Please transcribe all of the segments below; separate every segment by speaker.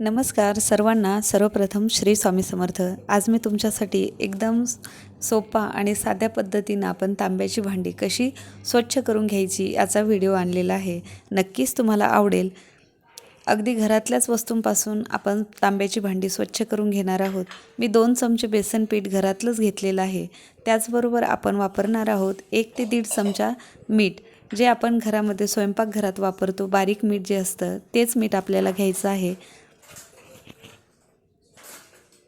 Speaker 1: नमस्कार सर्वांना. सर्वप्रथम श्री स्वामी समर्थ. आज मी तुमच्यासाठी एकदम सोपा आणि साध्या पद्धतीनं आपण तांब्याची भांडी कशी स्वच्छ करून घ्यायची याचा व्हिडिओ आणलेला आहे. नक्कीच तुम्हाला आवडेल. अगदी घरातल्याच वस्तूंपासून आपण तांब्याची भांडी स्वच्छ करून घेणार आहोत. मी दोन चमचे बेसन पीठ घरातलंच घेतलेलं आहे. त्याचबरोबर आपण वापरणार आहोत एक ते दीड चमचा मीठ. जे आपण घरामध्ये स्वयंपाकघरात वापरतो बारीक मीठ जे असतं तेच मीठ आपल्याला घ्यायचं आहे.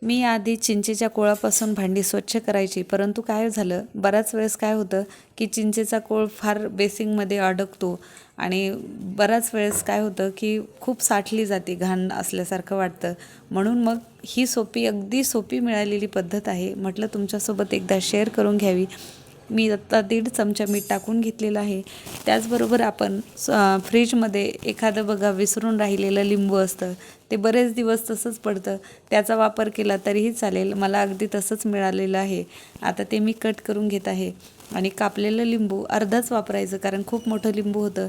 Speaker 1: मी आधी चिंचेच्या कोळापासून भांडी स्वच्छ करायची परंतु काय झालं? बऱ्याच वेळेस काय होतं की चिंचेचा कोळ फार बेसिंगमध्ये अडकतो आणि बऱ्याच वेळेस काय होतं की खूप साठली जाते घाण असल्यासारखं वाटतं. म्हणून मग ही सोपी अगदी सोपी मिळालेली पद्धत आहे. म्हटलं तुमच्यासोबत एकदा शेअर करून घ्यावी. मी आत्ता दीड चमचा मीठ टाकून घेतलेलं आहे. त्याचबरोबर आपण स फ्रीजमध्ये एखादं बघा विसरून राहिलेलं लिंबू असतं. ते बरेच दिवस तसंच पडतं. त्याचा वापर केला तरीही चालेल. मला अगदी तसंच मिळालेलं आहे. आता ते मी कट करून घेत आहे. आणि कापलेलं लिंबू अर्धाच वापरायचं कारण खूप मोठं लिंबू होतं.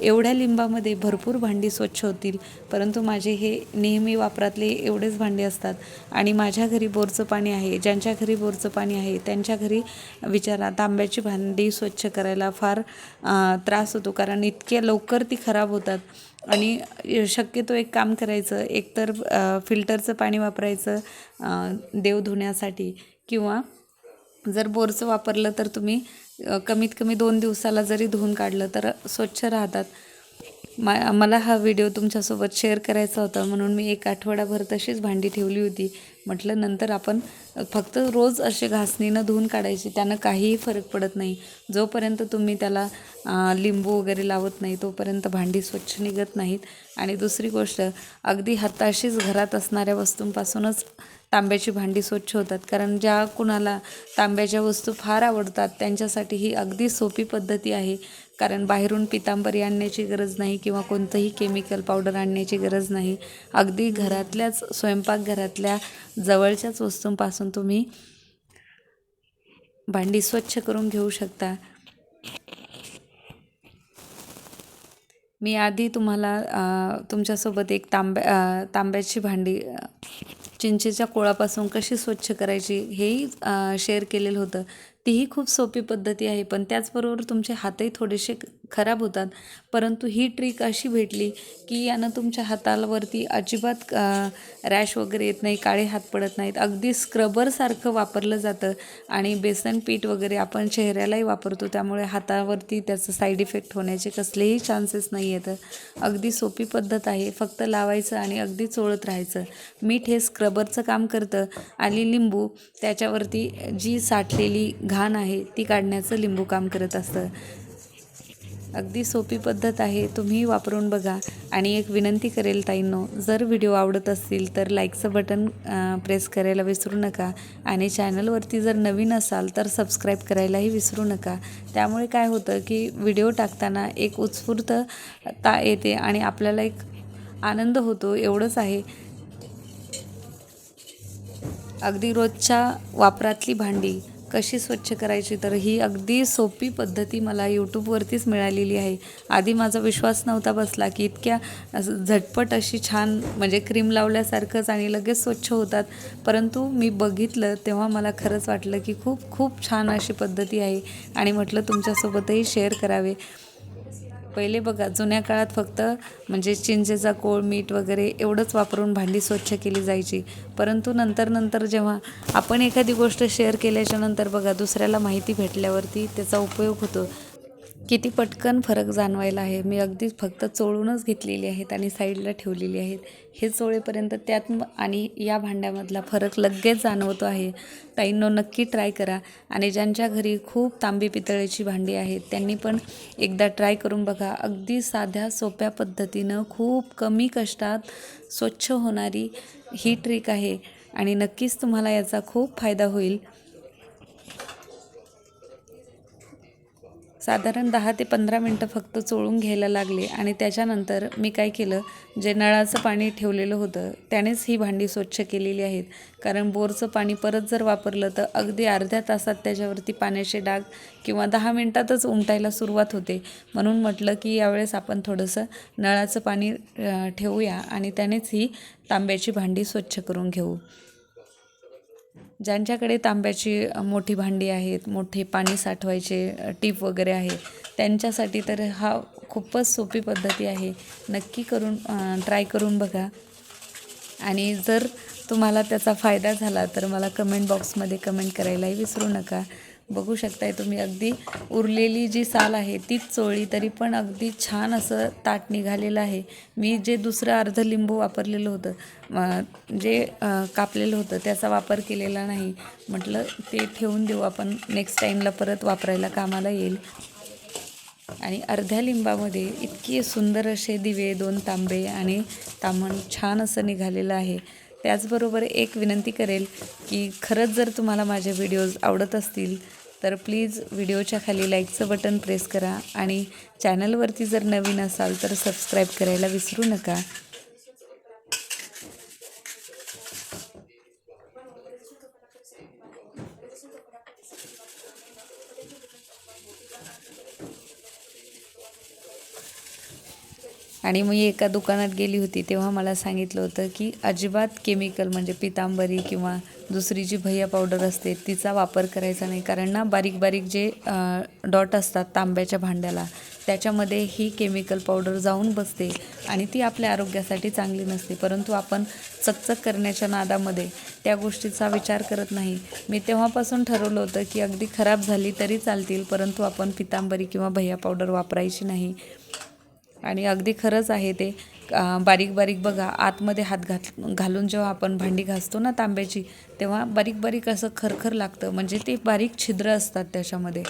Speaker 1: एवढ्या लिंबामध्ये भरपूर भांडी स्वच्छ होतील परंतु माझे हे नेहमी वापरातले एवढेच भांडे असतात. आणि माझ्या घरी बोरचं पाणी आहे ज्यांच्या घरी बोरचं पाणी आहे त्यांच्या घरी विचारा तांब्याची भांडी स्वच्छ करायला फार त्रास होतो कारण इतक्या लवकर ती खराब होतात. आणि शक्यतो एक काम करायचं एकतर फिल्टरचं पाणी वापरायचं देव धुण्यासाठी किंवा जर बोरचं वापरलं तर तुम्ही कमीत कमी दोन दिवसाला जरी धुवून काढलं तर स्वच्छ राहतात. मा मला हा व्हिडिओ तुमच्यासोबत शेअर करायचा होता म्हणून मी एक आठवडाभर तशीच भांडी ठेवली होती. म्हटलं नंतर आपण फक्त रोज असे घासणीनं धुवून काढायची त्यानं काहीही फरक पडत नाही. जोपर्यंत तुम्ही त्याला लिंबू वगैरे लावत नाही तोपर्यंत भांडी स्वच्छ निघत नाहीत. आणि दुसरी गोष्ट अगदी हाताशीच घरात असणाऱ्या वस्तूंपासूनच तांब्याची भांडी स्वच्छ होतात. कारण ज्या कुणाला तांब्याच्या वस्तू फार आवडतात त्यांच्यासाठी ही अगदी सोपी पद्धती आहे. कारण बाहेरून पितांबरी आणण्याची गरज नाही किंवा कोणतंही केमिकल पावडर आणण्याची गरज नाही. अगदी घरातल्याच स्वयंपाकघरातल्या जवळच्याच वस्तूंपासून तुम्ही भांडी स्वच्छ करून घेऊ शकता. मी आधी तुम्हाला तुमच्यासोबत एक तांब्या तांब्याची भांडी चिंचेच्या कोळापासून कशी स्वच्छ करायची हेही शेअर केलेलं होतं. तीही खूप सोपी पद्धती आहे पण त्याचबरोबर तुमचे हातही थोडेसे खराब होतात. परंतु ही ट्रिक अशी भेटली की यानं तुमच्या हातावरती अजिबात रॅश वगैरे येत नाही काळे हात पडत नाहीत. अगदी स्क्रबरसारखं वापरलं जातं आणि बेसन पीठ वगैरे आपण चेहऱ्यालाही वापरतो. त्यामुळे हातावरती त्याचं साईड इफेक्ट होण्याचे कसलेही चान्सेस नाही आहेत. अगदी सोपी पद्धत आहे. फक्त लावायचं आणि अगदी चोळत राहायचं. मीठ हे स्क्रबरचं काम करतं. आणि लिंबू त्याच्यावरती जी साठलेली घाण आहे ती काढण्याचं लिंबू काम करत असतं. अगदी सोपी पद्धत आहे तुम्ही वापरून बघा. आणि एक विनंती करेल ताईंनो जर व्हिडिओ आवडत असतील तर लाईकचं बटन प्रेस करायला विसरू नका. आणि चॅनलवरती जर नवीन असाल तर सबस्क्राईब करायलाही विसरू नका. त्यामुळे काय होतं की व्हिडिओ टाकताना एक उत्स्फूर्तता येते आणि आपल्याला एक आनंद होतो एवढंच आहे. अगदी रोजच्या वापरातली भांडी कशी स्वच्छ करायची तर ही अगदी सोपी पद्धती मला यूट्यूबवरतीच मिळालेली आहे. आधी माझा विश्वास नव्हता बसला की इतक्या झटपट अशी छान म्हणजे क्रीम लावल्यासारखंच आणि लगेच स्वच्छ होतात. परंतु मी बघितलं तेव्हा मला खरंच वाटलं की खूप खूप छान अशी पद्धती आहे आणि म्हटलं तुमच्यासोबतही शेअर करावे. पहिले बघा जुन्या काळात फक्त म्हणजे चिंचेचा कोळ मीठ वगैरे एवढंच वापरून भांडी स्वच्छ केली जायची. परंतु नंतर नंतर जेव्हा आपण एखादी गोष्ट शेअर केल्याच्यानंतर बघा दुसऱ्याला माहिती भेटल्यावरती त्याचा उपयोग होतो. किती पटकन फरक जाणवायला आहे? मी अगदीच फक्त चोळूनच घेतलेली आहेत आणि साईडला ठेवलेली आहेत. हे चोळेपर्यंत त्यात आणि या भांड्यामधला फरक लगेच जाणवतो आहे. ताईंनो नक्की ट्राय करा. आणि ज्यांच्या घरी खूप तांबी पितळेची भांडी आहेत त्यांनी पण एकदा ट्राय करून बघा. अगदी साध्या सोप्या पद्धतीनं खूप कमी कष्टात स्वच्छ होणारी ही ट्रिक आहे. आणि नक्कीच तुम्हाला याचा खूप फायदा होईल. साधारण दहा ते पंधरा मिनटं फक्त चोळून घ्यायला लागले आणि त्याच्यानंतर मी काय केलं जे नळाचं पाणी ठेवलेलं होतं त्यानेच ही भांडी स्वच्छ केलेली आहेत. कारण बोरचं पाणी परत जर वापरलं तर अगदी अर्ध्या तासात त्याच्यावरती पाण्याचे डाग किंवा दहा मिनटातच उमटायला सुरुवात होते. म्हणून म्हटलं की यावेळेस आपण थोडंसं नळाचं पाणी ठेवूया आणि त्यानेच ही तांब्याची भांडी स्वच्छ करून घेऊ. ज्यांच्याकडे तांब्याची मोठी भांडी आहेत मोठे पाणी साठवायचे टीप वगैरे आहे त्यांच्यासाठी तर हा खूपच सोपी पद्धती आहे. नक्की करून ट्राय करून बघा. आणि जर तुम्हाला त्याचा फायदा झाला तर मला कमेंट बॉक्समध्ये कमेंट करायलाही विसरू नका. बघू शकताय तुम्ही अगदी उरलेली जी साल आहे तीच चोळी तरी पण अगदी छान असं ताट निघालेलं आहे. मी जे दुसरं अर्ध लिंबू वापरलेलं होतं जे कापलेलं होतं त्याचा वापर केलेला नाही. म्हटलं ते ठेवून देऊ आपण नेक्स्ट टाईमला परत वापरायला कामाला येईल. आणि अर्ध्या लिंबामध्ये इतके सुंदर असे दिवे दोन तांबे आणि तांबण छान असं निघालेलं आहे. त्याचबरोबर एक विनंती करेल की खरंच जर तुम्हाला माझे व्हिडिओज आवडत असतील तर प्लीज व्हिडिओच्या खाली लाईकचं बटन प्रेस करा आणि चॅनलवरती जर नवीन असाल तर सबस्क्राईब करायला विसरू नका. आणि मी एका दुकानात गेली होती तेव्हा मला सांगितलं होतं की अजिबात केमिकल म्हणजे पितांबरी किंवा दुसरी जी भैया पावडर असते तिचा वापर करायचा नाही. कारण ना बारीक बारीक जे डॉट असतात तांब्याच्या भांड्याला त्याच्यामध्ये ही केमिकल पावडर जाऊन बसते आणि ती आपल्या आरोग्यासाठी चांगली नसते. परंतु आपण चकचक करण्याच्या नादामध्ये त्या गोष्टीचा विचार करत नाही. मी तेव्हापासून ठरवलं होतं की अगदी खराब झाली तरी चालतील परंतु आपण पितांबरी किंवा भैया पावडर वापरायची नाही. आणि अगदी खरंच आहे ते. बारीक बारीक बघा आतमध्ये हात घात घालून जेव्हा आपण भांडी घासतो ना तांब्याची तेव्हा बारीक बारीक असं खरखर लागतं. म्हणजे ते बारीक छिद्र असतात त्याच्यामध्ये.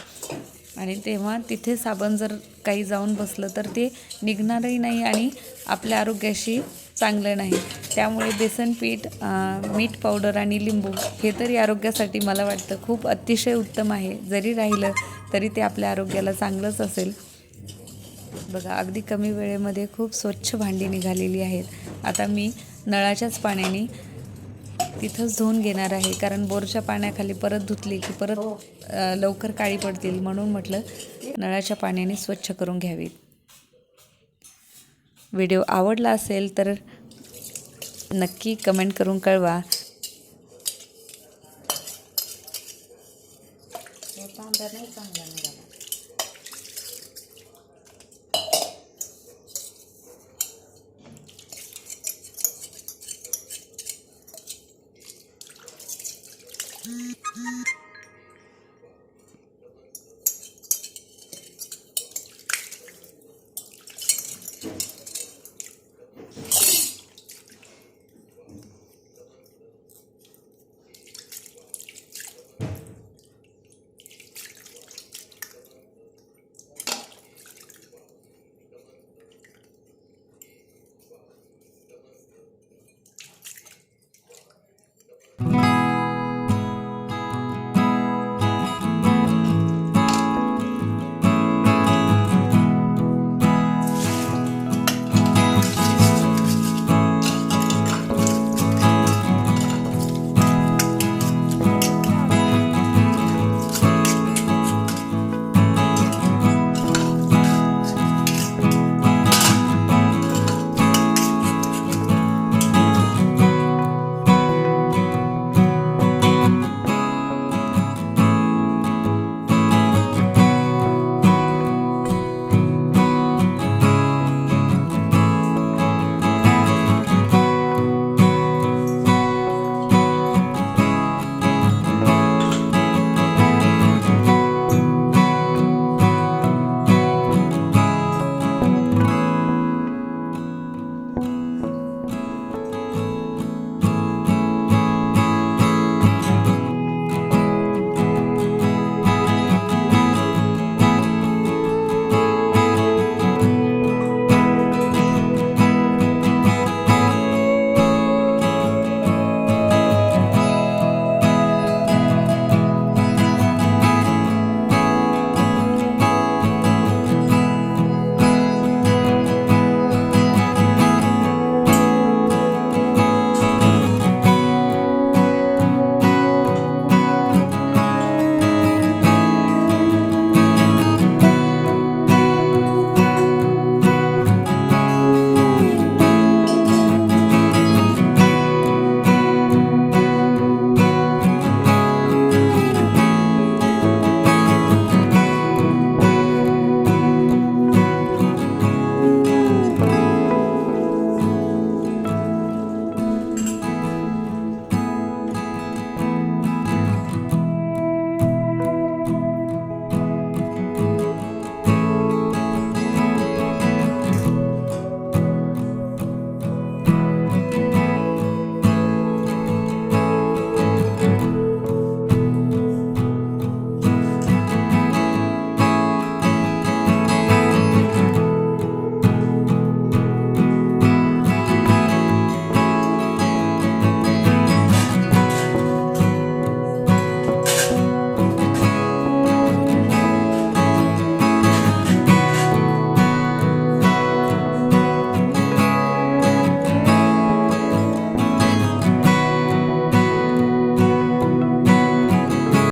Speaker 1: आणि तेव्हा तिथे साबण जर काही जाऊन बसलं तर ते निघणारही नाही आणि आपल्या आरोग्याशी चांगलं नाही. त्यामुळे बेसन पीठ मीठ पावडर आणि लिंबू हे तरी आरोग्यासाठी मला वाटतं खूप अतिशय उत्तम आहे. जरी राहिलं तरी ते आपल्या आरोग्याला चांगलंच असेल. बघा अगदी कमी वेळेमध्ये खूप स्वच्छ भांडी निघालेली आहेत. आता मी नळाच्याच पाण्याने तिथंच धुवून घेणार आहे. कारण बोरच्या पाण्याखाली परत धुतली की परत लवकर काळी पडतील. म्हणून म्हटलं नळाच्या पाण्याने स्वच्छ करून घ्यावीत. व्हिडिओ आवडला असेल तर नक्की कमेंट करून कळवा.
Speaker 2: नाही